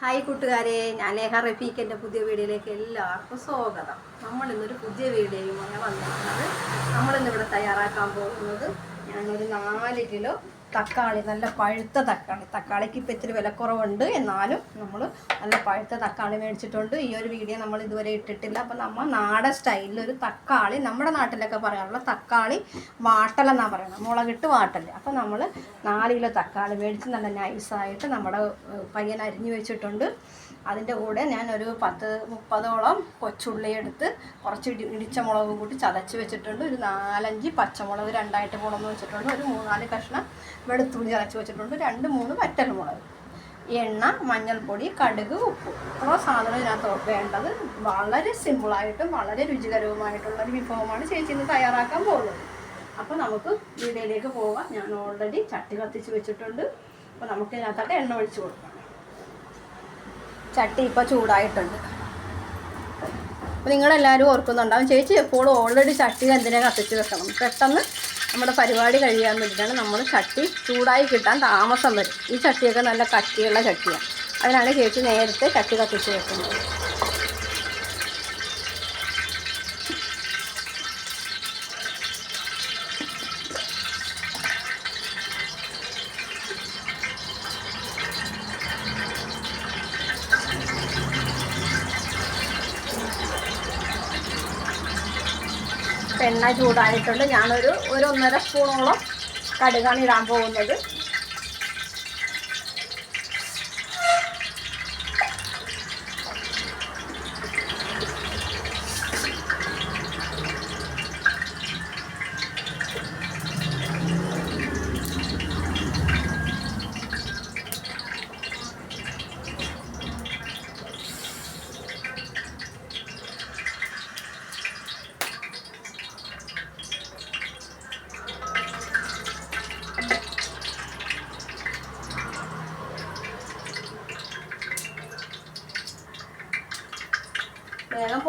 Hi കൂട്ടുകാരെ ഞാൻ ലേഖ റഫീഖിന്റെ പുതിയ വീഡിയോയിലേക്ക് എല്ലാവർക്കും സ്വാഗതം. നമ്മൾ ഇന്നൊരു പുതിയ വീഡിയോയുമായി വന്നിരിക്കുന്നത് നമ്മളിന്ന് ഇവിടെ തയ്യാറാക്കാൻ പോകുന്നത് ഞാനൊരു നാല് കിലോ തക്കാളി നല്ല പഴുത്ത തക്കാളി. തക്കാളിക്ക് ഇപ്പം ഇത്തിരി വിലക്കുറവുണ്ട്. എന്നാലും നമ്മൾ നല്ല പഴുത്ത തക്കാളി മേടിച്ചിട്ടുണ്ട്. ഈ ഒരു വീഡിയോ നമ്മൾ ഇതുവരെ ഇട്ടിട്ടില്ല. അപ്പം നമ്മൾ നാടൻ സ്റ്റൈലിൽ ഒരു തക്കാളി നമ്മുടെ നാട്ടിലൊക്കെ പറയാറുള്ള തക്കാളി വാട്ടലെന്നാണ് പറയുന്നത്. മുളകിട്ട് വാട്ടൽ അപ്പം നമ്മൾ നാല് കിലോ തക്കാളി മേടിച്ച് നല്ല നൈസായിട്ട് നമ്മുടെ പയ്യൻ അരിഞ്ഞു വെച്ചിട്ടുണ്ട്. അതിന്റെ കൂടെ ഞാൻ ഒരു പത്ത് മുപ്പതോളം കൊച്ചുള്ളി എടുത്ത് കുറച്ച് ഇടി ഇടിച്ച മുളകും കൂട്ടി ചതച്ച് വെച്ചിട്ടുണ്ട്. ഒരു നാലഞ്ച് പച്ചമുളക് രണ്ടായിട്ട് മുളക് വെച്ചിട്ടുണ്ട്. ഒരു മൂന്നാൽ കഷ്ണം വെളുത്തുള്ളി ചതച്ച് വെച്ചിട്ടുണ്ട്. രണ്ട് മൂന്ന് വറ്റൽ മുളക്. എണ്ണ മഞ്ഞൾപ്പൊടി കടുക് ഉപ്പ്. ഇത്ര സാധനം ഇതിനകത്ത് വേണ്ടത്. വളരെ സിമ്പിളായിട്ടും വളരെ രുചികരവുമായിട്ടുള്ള ഒരു വിഭവമാണ് ചേച്ചി ഇന്ന് തയ്യാറാക്കാൻ പോകുന്നത്. അപ്പോൾ നമുക്ക് വീഡിയോയിലേക്ക് പോകാം ഞാൻ ഓൾറെഡി ചട്ടി കത്തിച്ച് വെച്ചിട്ടുണ്ട്. അപ്പോൾ നമുക്ക് ഇതിനകത്തോട്ട് എണ്ണ ഒഴിച്ച് കൊടുക്കാം. ചട്ടി ഇപ്പോൾ ചൂടായിട്ടുണ്ട്. അപ്പോൾ നിങ്ങളെല്ലാവരും ഓർക്കുന്നുണ്ടാവും ചേച്ചി എപ്പോഴും ഓൾറെഡി ചട്ടി എന്തിനാ കത്തിച്ച് വെക്കണം? പെട്ടെന്ന് നമ്മുടെ പരിപാടി കഴിയാൻ വേണ്ടിയിട്ടാണ് നമ്മൾ ചട്ടി ചൂടായി കിട്ടാൻ താമസം വരും. ഈ ചട്ടിയൊക്കെ നല്ല കട്ടിയുള്ള ചട്ടിയാണ് അതിനാണ് ചേച്ചി നേരത്തെ ചട്ടി കത്തിച്ച് വെക്കുന്നത്. ഇപ്പം എണ്ണ ചൂടായിട്ടുണ്ട് ഞാനൊരു ഒരു ഒന്നര സ്പൂണോളം കടുകാണ് ഇടാൻ പോകുന്നത്.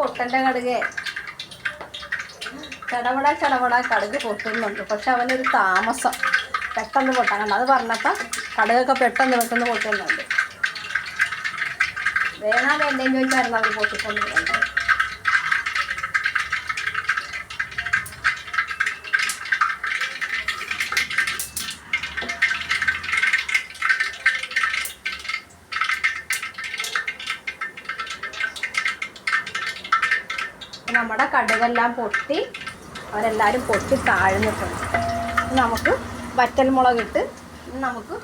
പൊട്ടന്റെ കടുകേ. ചടപട ചടപട കടുക് പൊട്ടുന്നുണ്ട്. പക്ഷെ അവനൊരു താമസം പെട്ടെന്ന് പൊട്ടാൻ കണ്ട അത് പറഞ്ഞപ്പോൾ കടുകൊക്കെ പെട്ടെന്ന് പെട്ടെന്ന് പൊട്ടുന്നുണ്ട്. വേണാ വേണ്ടേന്ന് ചോദിച്ചായിരുന്നു അവർ പൊട്ടിക്കൊണ്ടിരുന്നത് അപ്പൊ നമ്മുടെ കടുകെല്ലാം പൊട്ടി അവരെല്ലാവരും പൊട്ടി താഴ്ന്നിട്ടുണ്ട്. നമുക്ക് വറ്റൽമുളകിട്ട് നമുക്ക്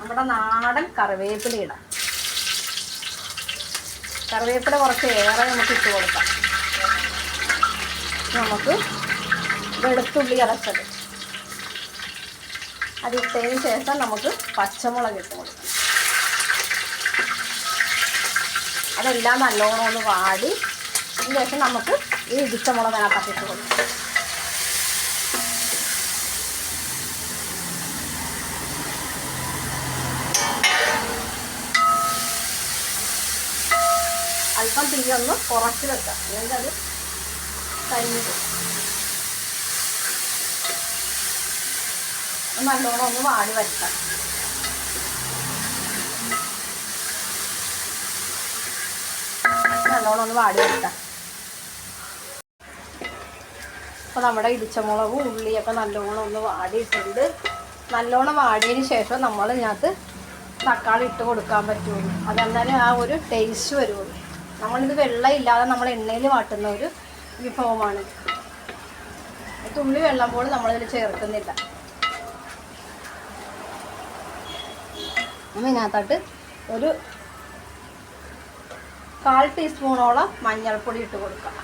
നമ്മുടെ നാടൻ കറിവേപ്പില ഇടാം. കറിവേപ്പില കുറച്ച് ഏറെ നമുക്ക് ഇട്ട് കൊടുക്കാം. നമുക്ക് വെളുത്തുള്ളി അരച്ചത്. അതിട്ടതിന് ശേഷം നമുക്ക് പച്ചമുളക് ഇട്ട് കൊടുക്കാം. അതെല്ലാം നല്ലോണം ഒന്ന് വാടി അതിന് ശേഷം നമുക്ക് ഈ ഇടിച്ച മുളക് അതിനകത്ത് ഇട്ട് അല്പം തീ ഒന്ന് കുറച്ച് വെക്കാം. അല്ലെങ്കിൽ അത് കഴിഞ്ഞു നല്ലോണം ഒന്ന് വാടി വരുത്താം നല്ലോണം ഒന്ന് വാടി വരുത്താം അപ്പോൾ നമ്മുടെ ഇടിച്ചമുളകും ഉള്ളിയൊക്കെ നല്ലോണം ഒന്ന് വാടിയിട്ടുണ്ട്. നല്ലോണം വാടിയതിന് ശേഷം നമ്മൾ ഇതിനകത്ത് തക്കാളി ഇട്ട് കൊടുക്കാൻ പറ്റുള്ളൂ. അതെന്തായാലും ആ ഒരു ടേസ്റ്റ് വരുള്ളൂ. നമ്മളിത് വെള്ളം ഇല്ലാതെ നമ്മൾ എണ്ണയിൽ വാട്ടുന്ന ഒരു വിഭവമാണ്. തുള്ളി വെള്ളം പോലും നമ്മളിതിൽ ചേർക്കുന്നില്ല. നമ്മൾ ഇതിനകത്തോട്ട് ഒരു കാൽ ടീസ്പൂണോളം മഞ്ഞൾപ്പൊടി ഇട്ട് കൊടുക്കാം.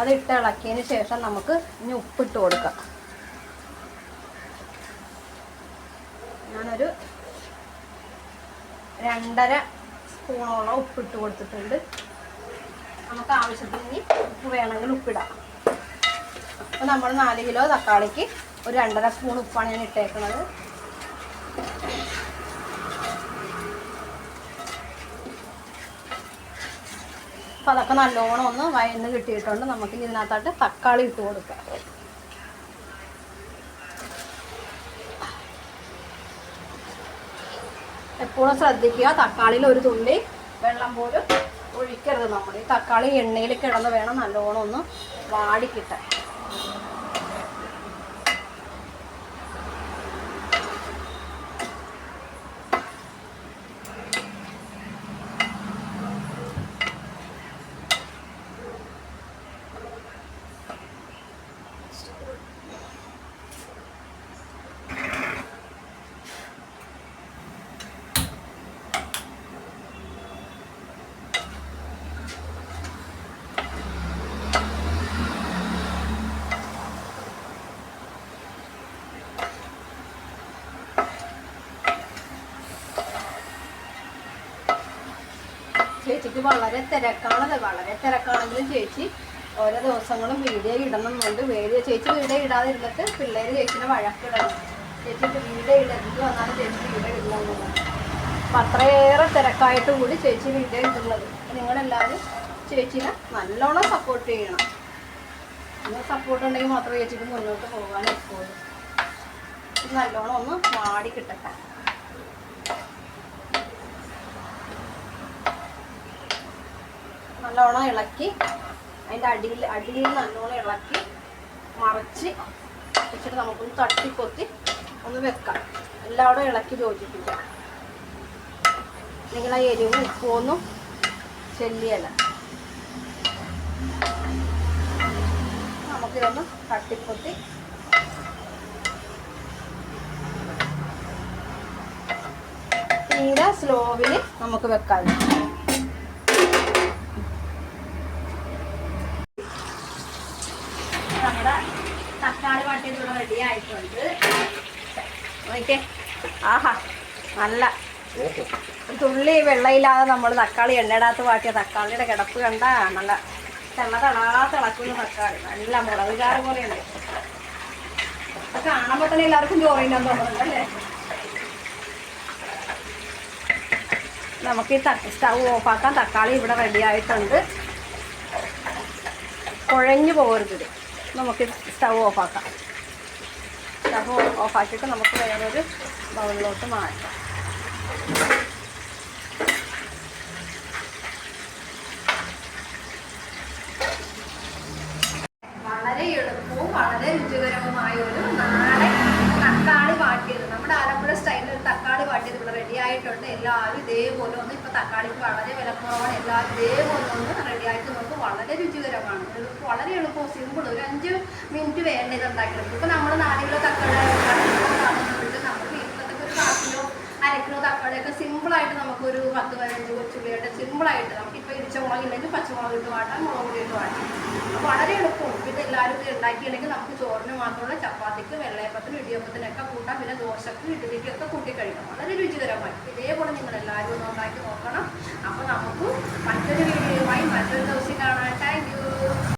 അത് ഇളക്കിയതിന് ശേഷം നമുക്ക് ഇനി ഉപ്പിട്ട് കൊടുക്കാം. ഞാനൊരു രണ്ടര സ്പൂണോളം ഉപ്പിട്ട് കൊടുത്തിട്ടുണ്ട്. നമുക്ക് ആവശ്യത്തിന് ഉപ്പ് വേണമെങ്കിൽ ഉപ്പിടാം. അപ്പോൾ നമ്മൾ നാല് കിലോ തക്കാളിക്ക് ഒരു രണ്ടര സ്പൂൺ ഉപ്പാണ് ഞാൻ ഇട്ടേക്കുന്നത് അപ്പോൾ അതൊക്കെ നല്ലോണം ഒന്ന് വയന്ന് കിട്ടിയിട്ടുണ്ട്. നമുക്ക് ഇതിനകത്തായിട്ട് തക്കാളി ഇട്ട് കൊടുക്കാം. എപ്പോഴും ശ്രദ്ധിക്കുക തക്കാളിയിൽ ഒരു തുള്ളി വെള്ളം പോലും ഒഴിക്കരുത് നമ്മൾ ഈ തക്കാളി എണ്ണയിൽ കിടന്ന് വേണം നല്ലോണം ഒന്ന് വാടിക്കിട്ടാൻ ചേച്ചിക്ക് വളരെ തിരക്കാണത് വളരെ തിരക്കാണെങ്കിലും ചേച്ചി ഓരോ ദിവസങ്ങളും വീഡിയോ ഇടണമെന്നുണ്ട് വീഡിയോ ചേച്ചി വീഡിയോ ഇടാതിരുന്നിട്ട് പിള്ളേര് ചേച്ചിനെ വഴക്കിടണം. ചേച്ചി വീഡിയോ ഇടരുത് വന്നാണ് ചേച്ചി വീഡിയോ ഇടണമെന്നുള്ളത് അപ്പം അത്രയേറെ തിരക്കായിട്ട് കൂടി ചേച്ചി വീഡിയോ ഇടുന്നത്. നിങ്ങളെല്ലാവരും ചേച്ചിനെ നല്ലോണം സപ്പോർട്ട് ചെയ്യണം. നിങ്ങൾ സപ്പോർട്ട് ഉണ്ടെങ്കിൽ മാത്രമേ ചേച്ചിക്ക് മുന്നോട്ട് പോകാൻ എപ്പോഴും നല്ലോണം ഒന്ന് വാടി കിട്ടട്ടെ നല്ലോണം ഇളക്കി അതിന്റെ അടിയിൽ അടിയിൽ നല്ലോണം ഇളക്കി മറിച്ച് വെച്ചിട്ട് നമുക്കൊന്ന് തട്ടിക്കൊത്തി ഒന്ന് വെക്കാം. എല്ലാവരും ഇളക്കി യോജിപ്പിക്കാം. നിങ്ങൾ ആ എരിവും ഉപ്പൊന്നും ചെല്ലിയല്ല. നമുക്കിതൊന്ന് തട്ടിക്കൊത്തി തീരെ സ്ലോവിൽ നമുക്ക് വെക്കാം നമ്മുടെ തക്കാളി വാട്ടിയത് ഇവിടെ റെഡി ആയിട്ടുണ്ട് നോക്കിയേ. ആഹാ നല്ല. തുള്ളി വെള്ളയില്ലാതെ നമ്മൾ തക്കാളി എണ്ണയിടാത്ത വാട്ടിയ തക്കാളിയുടെ കിടപ്പ് കണ്ട നല്ല തെള്ള തടാ തിളക്കുന്ന തക്കാളി. നല്ല മുളക് ചാറ് പോലെയുണ്ട്. ഇത് കാണുമ്പോൾ തന്നെ എല്ലാവർക്കും ചോറിനാൻ തോന്നുന്നുണ്ട് അല്ലേ? നമുക്ക് ഈ സ്റ്റൗ ഓഫാക്കാൻ തക്കാളി ഇവിടെ റെഡി ആയിട്ടുണ്ട് കുഴഞ്ഞു പോകരുത് നമുക്ക് സ്റ്റൗ ഓഫാക്കാം. സ്റ്റൗ ഓഫാക്കിയിട്ട് നമുക്ക് വേറൊരു ബൗളിലോട്ട് മാറ്റാം. വളരെ എളുപ്പവും വളരെ രുചികരവുമായ ഒരു നാടൻ തക്കാളി വാട്ടിയത്. നമ്മുടെ ആലപ്പുഴ സ്റ്റൈലിൽ ഒരു തക്കാളി വാട്ടിയത് ഇവിടെ റെഡി ആയിട്ടുണ്ട്. എല്ലാവരും ഇതേപോലെ ഒന്ന് ഇപ്പൊ തക്കാളിക്ക് വളരെ വിലക്കുറവാണ്. എല്ലാവരും ഇതേപോലെ ഒന്ന് റെഡി ആയിട്ട് നമുക്ക് വളരെ രുചികരമാണ്. എളുപ്പം വളരെ എളുപ്പവും സിമ്പിൾ ഒരു അഞ്ച് മിനിറ്റ് വേണ്ട ഇത് ഉണ്ടാക്കിയെടുക്കും ഇപ്പൊ നമ്മൾ നാല് കിലോ തക്കാളി കാണുന്നുണ്ട് നമ്മൾ വീട്ടിലൊക്കെ ഒരു കാൽ കിലോ അര കിലോ തക്കാളിയൊക്കെ സിമ്പിളായിട്ട് നമുക്കൊരു പത്ത് പതിനഞ്ച് കൊച്ചുള്ളിയായിട്ട് സിമ്പിളായിട്ട് നമുക്ക് ഇപ്പോൾ ഇരിച്ച മുളക് ഇല്ലെങ്കിൽ പച്ചമുളക് ഇട്ട് വാട്ടാം മുളക് ഇട്ട് വാട്ടാം. വളരെ എളുപ്പമാണ് ഇത് എല്ലാവരും ഇത് നമുക്ക് ചോറിന് മാത്രമുള്ള ചപ്പാത്തിക്ക് വെള്ളയപ്പത്തിനും ഇടിയപ്പത്തിനൊക്കെ കൂട്ടാം പിന്നെ ദോശക്കും ഇഡ്ഡലിക്കും ഒക്കെ കൂട്ടിക്കഴിക്കാം വളരെ രുചികരമായി. ഇതേപോലെ നിങ്ങൾ എല്ലാവരും ഒന്ന് ഉണ്ടാക്കി നോക്കണം. അപ്പോൾ നമുക്ക് മറ്റൊരു വീഡിയോയുമായി മറ്റൊരു ദിവസം കാണാം. താങ്ക്